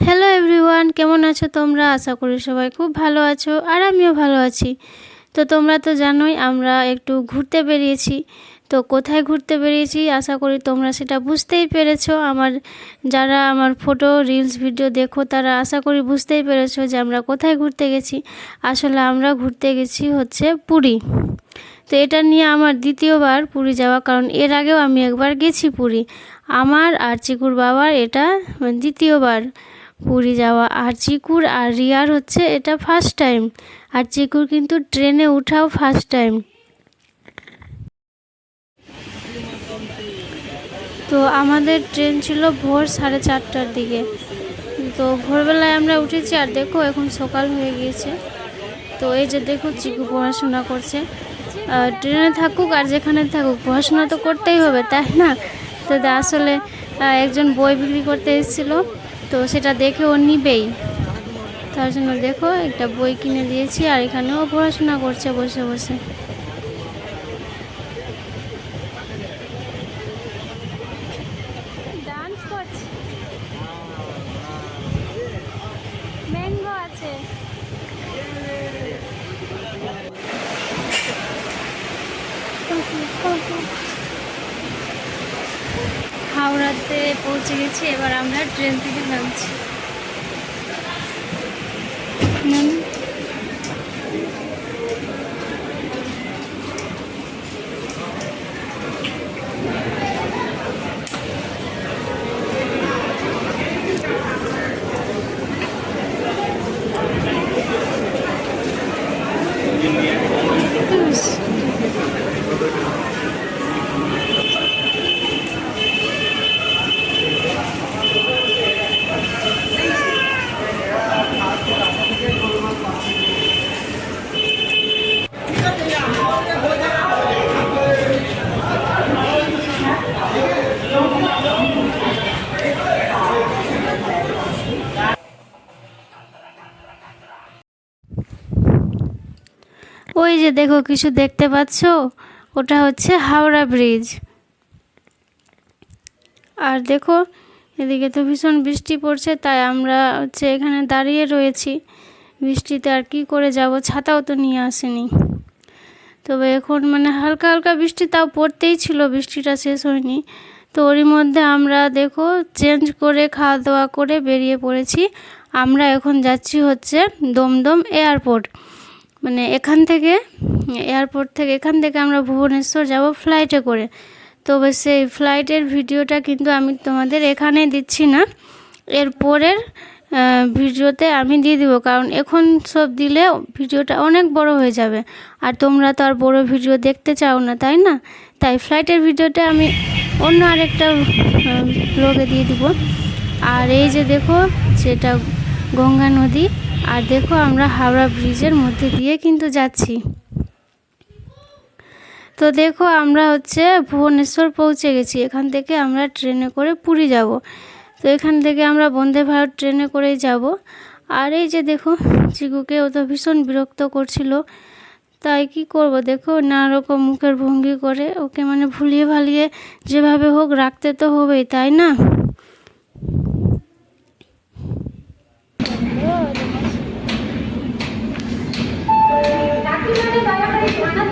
Hello everyone কেমন আছো তোমরা? আশা করি সবাই খুব ভালো আছো আর আমিও ভালো আছি। তো তোমরা তো জানোই আমরা একটু ঘুরতে বেরিয়েছি। তো কোথায় ঘুরতে বেরিয়েছি? আশা করি তোমরা সেটা বুঝতেই পেরেছ। আমার যারা আমার ফটো রিলস ভিডিও দেখো, তারা আশা করি বুঝতেই পেরেছ যে আমরা কোথায় ঘুরতে গেছি। আসলে আমরা ঘুরতে গেছি হচ্ছে পুরী। তো এটা নিয়ে আমার দ্বিতীয়বার পুরী যাওয়া, কারণ এর আগেও আমি একবার গেছি পুরী। আমার আর চিকুর বাবার এটা দ্বিতীয়বার। পুরী যাওয়া। আর চিকুর আর রিয়ার হচ্ছে এটা ফার্স্ট টাইম আর চিকুর কিন্তু ট্রেনে উঠাও ফার্স্ট টাইম তো আমাদের ট্রেন ছিল ভোর সাড়ে চারটার দিকে। তো ভোরবেলায় আমরা উঠেছি আর দেখো এখন সকাল হয়ে গিয়েছে। তো এই যে দেখো চিকু পড়াশোনা করছে। ট্রেনে থাকুক আর যেখানে থাকুক, পড়াশোনা তো করতেই হবে, তাই না? তো আসলে একজন বই বিক্রি করতে এসেছিল। তো সেটা দেখে ও নিবেই। তার জন্য দেখো একটা বই কিনে দিয়েছি আর এখানেও পড়াশোনা করছে বসে বসে। হাওড়াতে পৌঁছে গেছি এবার আমরা ট্রেন থেকে নামছি। ওই যে দেখো কিছু দেখতে পাচ্ছ? ওটা হচ্ছে হাওড়া ব্রিজ। আর দেখো, এদিকে তো ভীষণ বৃষ্টি পড়ছে, তাই আমরা হচ্ছে এখানে দাঁড়িয়ে রয়েছি। বৃষ্টিতে আর কি করে যাব ছাতাও তো নিয়ে আসেনি। তবে এখন মানে হালকা হালকা বৃষ্টি, তাও পড়তেই ছিল, বৃষ্টিটা শেষ হয়নি। তো ওরই মধ্যে আমরা দেখো চেঞ্জ করে খাওয়া দাওয়া করে বেরিয়ে পড়েছি। আমরা এখন যাচ্ছি হচ্ছে দমদম এয়ারপোর্ট মানে এখান থেকে এয়ারপোর্ট থেকে এখান থেকে আমরা ভুবনেশ্বর যাব ফ্লাইটে করে। তবে সেই ফ্লাইটের ভিডিওটা কিন্তু আমি তোমাদের এখানে দিচ্ছি না। এর পরের ভিডিওতে আমি দিয়ে দিব, কারণ এখন সব দিলে ভিডিওটা অনেক বড় হয়ে যাবে। আর তোমরা তো আর বড় ভিডিও দেখতে চাও না, তাই না? তাই ফ্লাইটের ভিডিওটা আমি অন্য আরেকটা ব্লগে দিয়ে দিব। আর এই যে দেখো সেটা গঙ্গা নদী আর দেখো আমরা হাওড়া ব্রিজের মধ্যে দিয়ে কিন্তু যাচ্ছি। তো দেখো আমরা হচ্ছে ভুবনেশ্বর পৌঁছে গেছি। এখান থেকে আমরা ট্রেনে করে পুরী যাব। তো এখান থেকে আমরা বন্দে ভারত ট্রেনে করেই যাব। আর এই যে দেখো, চিকুকে ও তো ভীষণ বিরক্ত করছিল। তাই কি করব? দেখো নানা রকম মুখের ভঙ্গি করে ওকে মানে ভুলিয়ে ভালিয়ে যেভাবে হোক রাখতে তো হবেই, তাই না?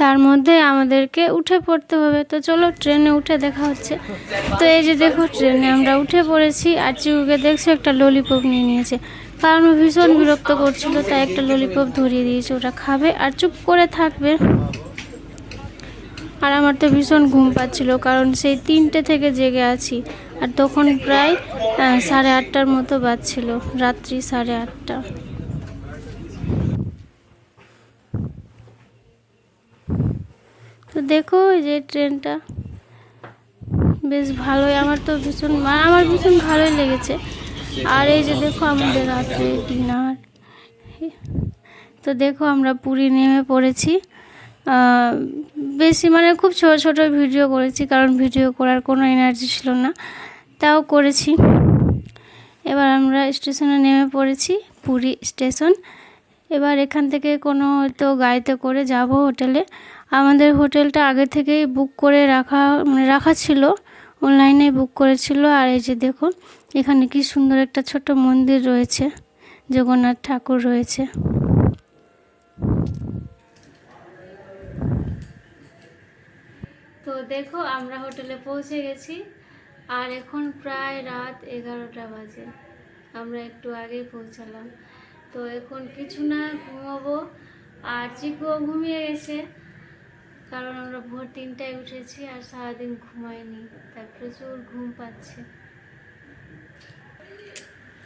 তার মধ্যে আমাদেরকে উঠে পড়তে হবে। তো চলো ট্রেনে উঠে দেখা হচ্ছে। তো এই যে দেখো ট্রেনে আমরা উঠে পড়েছি, আর চিকুকে দেখছ একটা ললিপপ নিয়ে নিয়েছে। কারণ ও ভীষণ বিরক্ত করছিল, তাই একটা ললিপপ ধরিয়ে দিয়েছে ওটা খাবে। আর চুপ করে থাকবে। আর আমার তো ভীষণ ঘুম পাচ্ছিল, কারণ সেই তিনটে থেকে জেগে আছি। আর তখন প্রায় সাড়ে আটটার মতো বাজছিল, রাত্রি সাড়ে আটটা। দেখো যে ট্রেনটা। বেশ ভালোই, আমার তো ভীষণ মানে আমার ভীষণ ভালোই লেগেছে। আর এই যে দেখো আমাদের রাত্রে ডিনার। তো দেখো আমরা পুরী নেমে পড়েছি। বেশি মানে খুব ছোট ছোট ভিডিও করেছি, কারণ ভিডিও করার কোনো এনার্জি ছিল না। তাও করেছি। এবার আমরা স্টেশনে নেমে পড়েছি, পুরী স্টেশন। এবার এখান থেকে কোনো হয়তো গাড়িতে করে যাব হোটেলে। আমাদের হোটেলটা আগে থেকেই বুক করে রাখা মানে রাখা ছিল অনলাইনে বুক করেছিল। আর এই যে দেখুন, এখানে কি সুন্দর একটা ছোট মন্দির রয়েছে, জগন্নাথ ঠাকুর রয়েছে। তো দেখো, আমরা হোটেলে পৌঁছে গেছি। আর এখন প্রায় রাত এগারোটা বাজে। আমরা একটু আগে পৌঁছালাম। তো এখন কিছু না ঘুমাবো। আর চিকুও ঘুমিয়ে গেছে। কারণ আমরা ভোর তিনটায় উঠেছি আর সারাদিন ঘুমাইনি তাই প্রচুর ঘুম পাচ্ছে।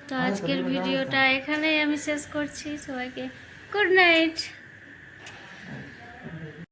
তো আজকের ভিডিওটা এখানেই আমি শেষ করছি। সবাইকে গুড নাইট।